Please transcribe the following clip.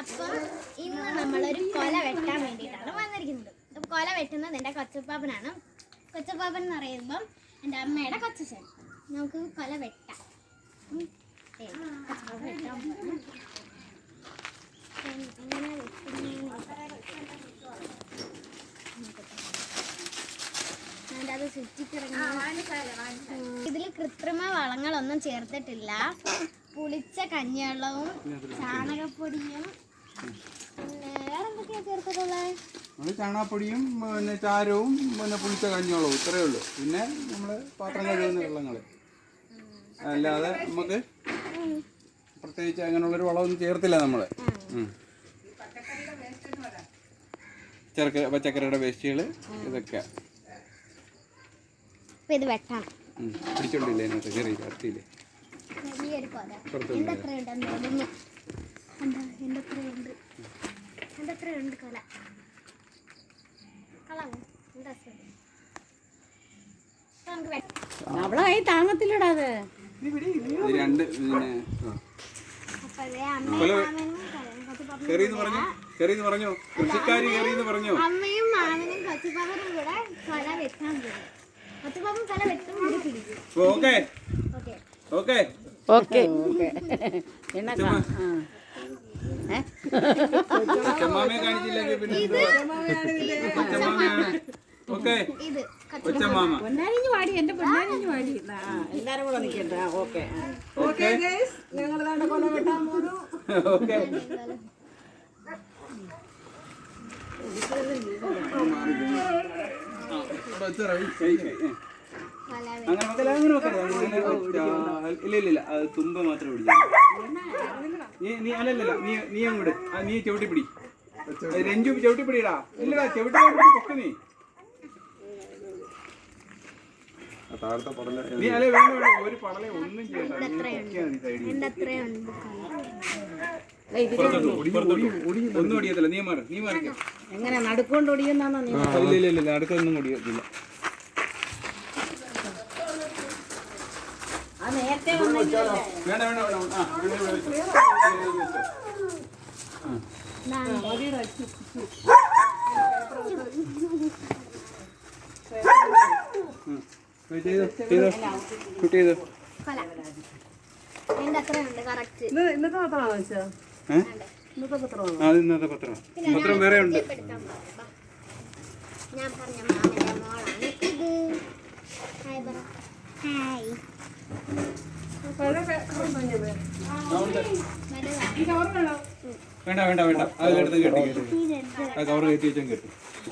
അപ്പം ഇന്ന് നമ്മളൊരു കൊല വെട്ടാൻ വേണ്ടിയിട്ടാണ് വന്നിരിക്കുന്നത്. അപ്പം കൊല വെട്ടുന്നത് എന്റെ കൊച്ചപ്പാപ്പനാണ്. കൊച്ചപ്പാപ്പൻ എന്ന് പറയുമ്പം എന്റെ അമ്മയുടെ കൊച്ചച്ഛൻ. നമുക്ക് കൊല വെട്ടാം. എങ്ങനെ അത് ചുറ്റിക്കിറങ്ങി ഇതിൽ കൃത്രിമ വളങ്ങളൊന്നും ചേർത്തിട്ടില്ല. പുളിച്ച കഞ്ഞിവെള്ളവും ചാണകപ്പൊടിയും നമ്മൾ ചാണകപ്പൊടിയും പിന്നെ ചാരവും പിന്നെ പുളിച്ച കഞ്ഞോളവും ഇത്രയേ ഉള്ളൂ. പിന്നെ നമ്മൾ പാത്രം കഴുകുന്ന വെള്ളങ്ങൾ അല്ലാതെ നമുക്ക് പ്രത്യേകിച്ച് അങ്ങനെയുള്ളൊരു വളമൊന്നും ചേർത്തില്ല നമ്മൾ ചെറുക്ക പച്ചക്കറിയുടെ വേസ്റ്റുകൾ ഇതൊക്കെ. പിടിച്ചോണ്ടില്ലേ അതിനകത്ത് ചെറിയ കത്തിയില്ലേ പുറത്ത് എന്റെ അത്രയുണ്ട് തോന്നുന്നു എന്താ എന്റെ ഉണ്ട് എന്റെ ഉണ്ട് കൊല. വെട്ടാം അവളായി താങ്ങത്തില്ലടാ അത്. രണ്ട് പിന്നെ പറഞ്ഞു? കൃഷിക്കാരി പറഞ്ഞു? അമ്മയും മാമനും കൊച്ചുപാപ്പനും കൂടെ കൊല വെട്ടാൻ പോകും കൊച്ചുപാപ്പൻ കൊല വെട്ടും ഓക്കെ. ഓക്കെ. ഓക്കെ. ആ. ആ, എല്ലാരും കൂടെ നിൽക്കട്ടെ ആ ഓക്കെ. ഓക്കെ. ഞങ്ങൾ കൊല വെട്ടാൻ പോകുന്നു ഓക്കെ. കൊല അങ്ങനെ വെക്കല അങ്ങനെ വെക്കല അങ്ങനെ വെച്ചാൽ- ഇല്ല ഇല്ല ഇല്ല. അത് തുമ്പ മാത്രം പിടിച്ചു. നീ നീ അല്ലല്ല നീ നീ അങ്ങോട്ട് ആ, നീ ചവിട്ടി പിടി. രഞ്ജു ചവിട്ടി പിടിടാ ഇല്ലടാ ചവിട്ടി പിടി പൊക്ക് നീ. നീ അല്ലെ വേണ്ട വേണ്ട. ഒരു പടലെ ഒന്നും ചെയ്യണ്ട. മാറി ഒന്നും ഓടിയത്തില്ല നീ മാറി നീ മാറിക്കോ. എങ്ങനെ? നടുക്കൊണ്ട് ഒടിയുന്നാണോ നീ ഇല്ല ഇല്ല ഇല്ല. ഓടിയത്തില്ല വേണ്ട വേണ്ട വേണ്ട ആ വെച്ചോ. വെച്ചോ. ചെയ്തോ, ചെയ്തോ. ഷൂട്ട് ചെയ്തോ. കൊല എന്റെ അത്രയുണ്ട് ഇന്നത്തെ പത്രമാണോ അത് ഇന്നത്തെ പത്രം പത്രം വേറെ ഉണ്ട്. ഞാൻ പറഞ്ഞ മോളാണ് ഹായ് വേണ്ട വേണ്ട വേണ്ട. അത് കെട്ടി കെട്ടി. ആ കവർ കയറ്റി വെച്ചാൽ കെട്ടി.